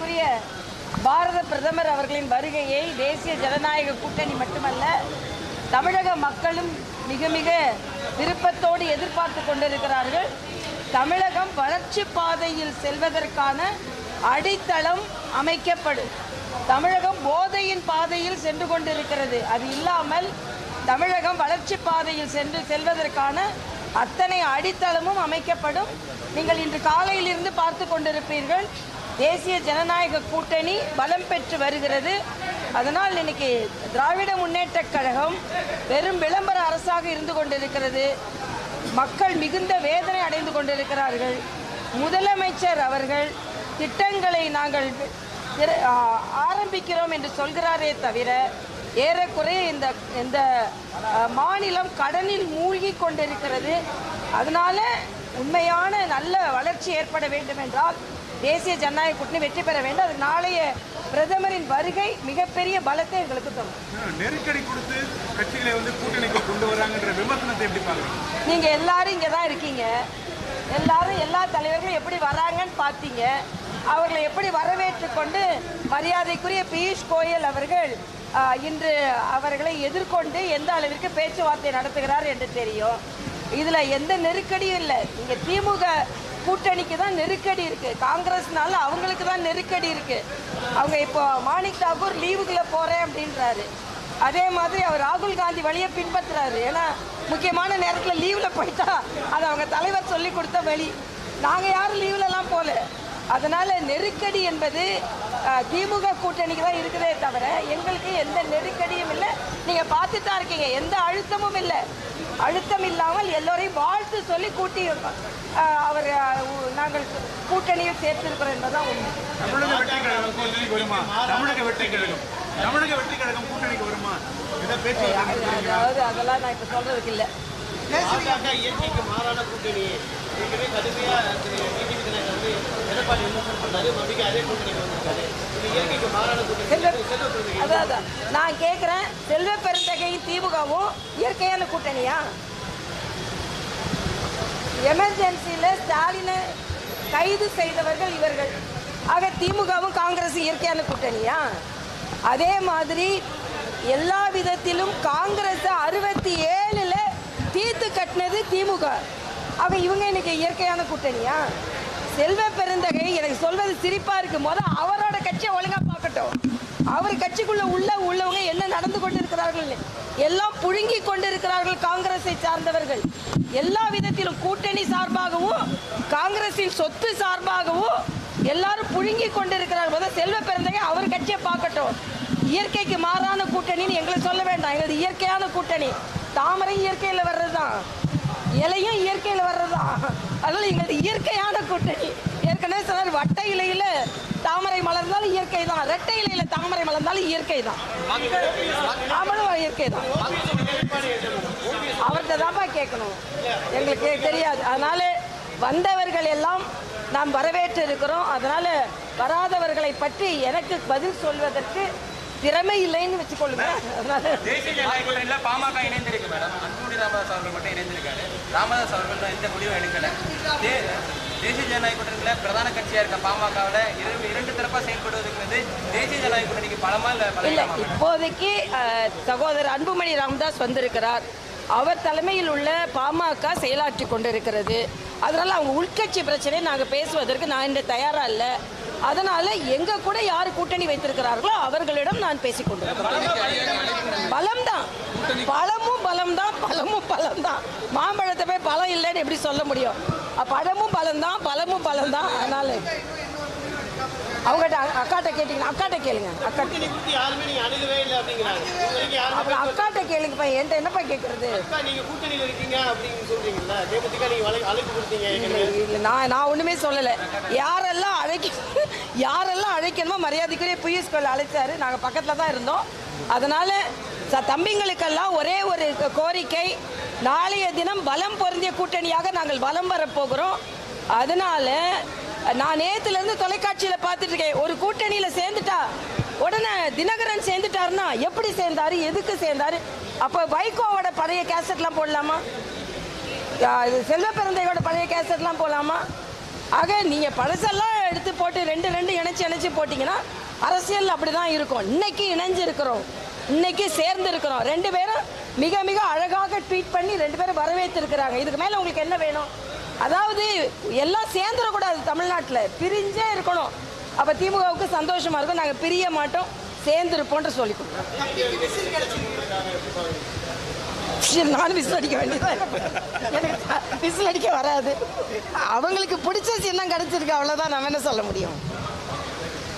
மரியாதைக்குரிய பாரத பிரதமர் அவர்களின் வருகையை தேசிய ஜனநாயக கூட்டணி மட்டுமல்ல தமிழக மக்களும் மிக மிக விருப்பத்தோடு எதிர்பார்த்து கொண்டிருக்கிறார்கள். தமிழகம் வளர்ச்சி பாதையில் செல்வதற்கான அடித்தளம் அமைக்கப்படும் தமிழகம் போதையின் பாதையில் சென்று கொண்டிருக்கிறது. அது இல்லாமல் தமிழகம் வளர்ச்சி பாதையில் சென்று செல்வதற்கான அத்தனை அடித்தளமும் அமைக்கப்படும். நீங்கள் இன்று காலையிலிருந்து பார்த்து கொண்டிருப்பீர்கள். தேசிய ஜனநாயக கூட்டணி பலம் பெற்று வருகிறது. அதனால் இன்னைக்கு திராவிட முன்னேற்றக் கழகம் வெறும் விளம்பர அரசாக இருந்து கொண்டிருக்கிறது. மக்கள் மிகுந்த வேதனை அடைந்து கொண்டிருக்கிறார்கள். முதலமைச்சர் அவர்கள் திட்டங்களை நாங்கள் ஆரம்பிக்கிறோம் என்று சொல்கிறாரே தவிர ஏறக்குறைய இந்த இந்த மாநிலம் கடனில் மூழ்கி கொண்டிருக்கிறது. அதனால உண்மையான நல்ல வளர்ச்சி ஏற்பட வேண்டும் என்றால் தேசிய ஜனநாயக கூட்டணி வெற்றி பெற வேண்டும். அது நாளைய பிரதமரின் வருகை மிகப்பெரிய பலத்தை எங்களுக்கு தரும். நெருக்கடி கொடுத்து கட்சிகளை வந்து கூட்டணிக்கு கொண்டு வராங்கன்ற விமர்சனத்தை எப்படி பாக்குறீங்க நீங்க எல்லாரும் இங்கே தான் இருக்கீங்க. எல்லாரும் எல்லா தலைவர்களும் எப்படி வராங்கன்னு பார்த்தீங்க. அவர்களை எப்படி வரவேற்று கொண்டு மரியாதைக்குரிய பியூஷ் கோயல் அவர்கள் இன்று அவர்களை எதிர்கொண்டு எந்த அளவிற்கு பேச்சுவார்த்தை நடத்துகிறார் என்று தெரியும். இதுல எந்த நெருக்கடியும் இல்லை. இங்க திமுக கூட்டணிக்கு தான் நெருக்கடி இருக்கு. காங்கிரஸ்னால அவங்களுக்கு தான் நெருக்கடி இருக்கு. அவங்க இப்போ மாணிக் தாக்கூர் லீவுக்குள்ள போறேன் அப்படின்றாரு. அதே மாதிரி அவர் ராகுல் காந்தி வழியை பின்பற்றுறாரு. ஏன்னா முக்கியமான நேரத்தில் லீவில் போயிட்டா அது அவங்க தலைவர் சொல்லி கொடுத்த வழி. நாங்கள் யாரும் லீவ்லலாம் போகல அதனால் நெருக்கடி என்பது திமுக கூட்டணிக்கு தான் இருக்குதே தவிர எங்களுக்கு எந்த நெருக்கடியும் இல்லை. நீங்கள் பார்த்துட்டா இருக்கீங்க. எந்த அழுத்தமும் இல்லை. அழுத்தம் இல்லாமல் எல்லோரையும் வாழ்த்து சொல்லி கூட்டி அவர் நாங்கள் கூட்டணியில் சேர்த்திருக்கிறோம் என்பதுதான் உண்மை. தமிழக வெற்றி கழகம் வருமா? தமிழக வெற்றி கழகம். தமிழக வெற்றி கழகம் கூட்டணிக்கு வருமா? அதாவது அதெல்லாம் நான் இப்போ சொல்றதுக்கு இல்லை. மாறான கூட்டணி. பெருந்தகை அதான். நான் கேட்குறேன் செல்வ பெருந்தகையும் திமுகவும் இயற்கையான கூட்டணியா? எமர்ஜென்சியில் ஸ்டாலினை கைது செய்தவர்கள் இவர்கள். ஆக திமுகவும் காங்கிரஸ் இயற்கையான கூட்டணியா? அதே மாதிரி எல்லா விதத்திலும் காங்கிரஸ் அறுபத்தி ஏழுல தீர்த்து கட்டினது திமுக. அவங்க இவங்க இன்னைக்கு இயற்கையான கூட்டணியா? செல்வ பெருந்தகை எனக்கு சொல்வது சிரிப்பா இருக்கு. முத அவரோட கட்சியை ஒழுங்கா பார்க்கட்டும். அவர் கட்சிக்குள்ள உள்ள உள்ளவங்க என்ன நடந்து கொண்டிருக்கிறார்கள் எல்லாம் புழுங்கி கொண்டிருக்கிறார்கள் காங்கிரஸை சார்ந்தவர்கள். எல்லா விதத்திலும் கூட்டணி சார்பாகவும் காங்கிரஸின் சொத்து சார்பாகவும் எல்லாரும் புழுங்கி கொண்டிருக்கிறார்கள். முத செல்வ பிறந்தகை அவர் கட்சியை பார்க்கட்டும். இயற்கைக்கு மாறான கூட்டணின்னு எங்களை சொல்ல வேண்டாம். எங்களது இயற்கையான கூட்டணி. தாமரை இயற்கையில் வர்றதுதான். இலையும் இயற்கையில் வர்றதுதான். அதனால எங்களது இயற்கையான கூட்டணி. ஏற்கனவே சொன்னார் வட்ட இலையில தாமரை மலர்ந்தாலும் இயற்கை தான் ரெட்டை இலையில தாமரை மலர்ந்தாலும் இயற்கை தான் அவளும் இயற்கை தான் அவர்கிட்ட தான்ப்பா கேட்கணும். எங்களுக்கு தெரியாது. அதனால வந்தவர்கள் எல்லாம் நாம் வரவேற்று இருக்கிறோம். அதனால வராதவர்களை பற்றி எனக்கு பதில் சொல்வதற்கு திறமை இல்லைன்னு வச்சுக்கொள்ளுங்க. அதனால பாமக இணைந்திருக்கு அவர்கள் மட்டும் இணைந்திருக்காரு. ராமதாஸ் அவர்கள் தான் எந்த முடிவும் எடுக்கல. தே- தேசிய ஜனநாயக கூட்டணியில் பிரதான கட்சியா இருக்க பாமகவில் இரண்டு இரண்டு தரப்பா செயல்படுவதற்கு வந்து தேசிய ஜனநாயக கூட்டணிக்கு பலமா இல்ல இப்போதைக்கு சகோதரர் அன்புமணி ராமதாஸ் வந்திருக்கிறார். அவர் தலைமையில் உள்ள பாமக செயலாற்றி கொண்டிருக்கிறது. அதனால அவங்க உள்கட்சி பிரச்சனையை நாங்கள் பேசுவதற்கு நான் இன்று தயாரா இல்லை. அதனால எங்க கூட யார் கூட்டணி வைத்திருக்கிறார்களோ அவர்களிடம் நான் பேசிக் கொண்டிருக்கிறேன். பலம் தான் பழமும் பலம் தான் பழமும் பலம் தான் மாம்பழத்தை போய் பழம் இல்லைன்னு எப்படி சொல்ல முடியும்? பழமும் பலம் தான் பழமும் பலம் தான் அதனால அவங்ககிட்ட அக்காட்ட கேட்டீங்கன்னா அக்காட்ட கேளுங்க. அப்புறம் அக்காட்ட கேளுங்கப்பா என்கிட்ட என்னப்பா கேட்கறது நான் நான் ஒன்றுமே சொல்லலை. யாரெல்லாம் யாரெல்லாம் அழைக்கணுமோ மரியாதைக்குரிய பியூஷ் கோயில் அழைச்சாரு. நாங்கள் பக்கத்தில் தான் இருந்தோம். அதனால ச தம்பிங்களுக்கெல்லாம் ஒரே ஒரு கோரிக்கை. நாளைய தினம் பலம் பொருந்திய கூட்டணியாக நாங்கள் பலம் வரப்போகிறோம் அதனால நான் நேத்துலேருந்து தொலைக்காட்சியில் பார்த்துட்டு இருக்கேன் ஒரு கூட்டணியில் சேர்ந்துட்டா உடனே தினகரன் சேர்ந்துட்டாருன்னா எப்படி சேர்ந்தாரு எதுக்கு சேர்ந்தாரு? அப்போ வைகோவோட பழைய கேசட்லாம் போடலாமா? செல்வ பிறந்தையோட பழைய கேசட்லாம் போடலாமா? ஆக நீங்கள் பழசெல்லாம் எடுத்து போட்டு ரெண்டு ரெண்டு இணைச்சி இணைச்சி போட்டிங்கன்னா அரசியல் அப்படி தான் இருக்கும். இன்னைக்கு இணைஞ்சு இருக்கிறோம் இன்னைக்கு சேர்ந்து இருக்கிறோம் ரெண்டு பேரும் மிக மிக அழகாக ட்வீட் பண்ணி ரெண்டு பேரும் வரவேற்றிருக்கிறாங்க. இதுக்கு மேலே உங்களுக்கு என்ன வேணும்? அதாவது எல்லாம் சேர்ந்துடக்கூடாது தமிழ்நாட்டில். பிரிஞ்சே இருக்கணும். அப்போ திமுகவுக்கு சந்தோஷமாக இருக்கும். நாங்கள் பிரிய மாட்டோம். சேர்ந்து இருப்போன்ற சொல்லி கொடுக்குறோம். நான் விசில் அடிக்க வேண்டியதான் எனக்கு விசில் அடிக்க வராது. அவங்களுக்கு பிடிச்ச சின்னம் கிடைச்சிருக்கு அவ்வளோதான் நம்ம என்ன சொல்ல முடியும்?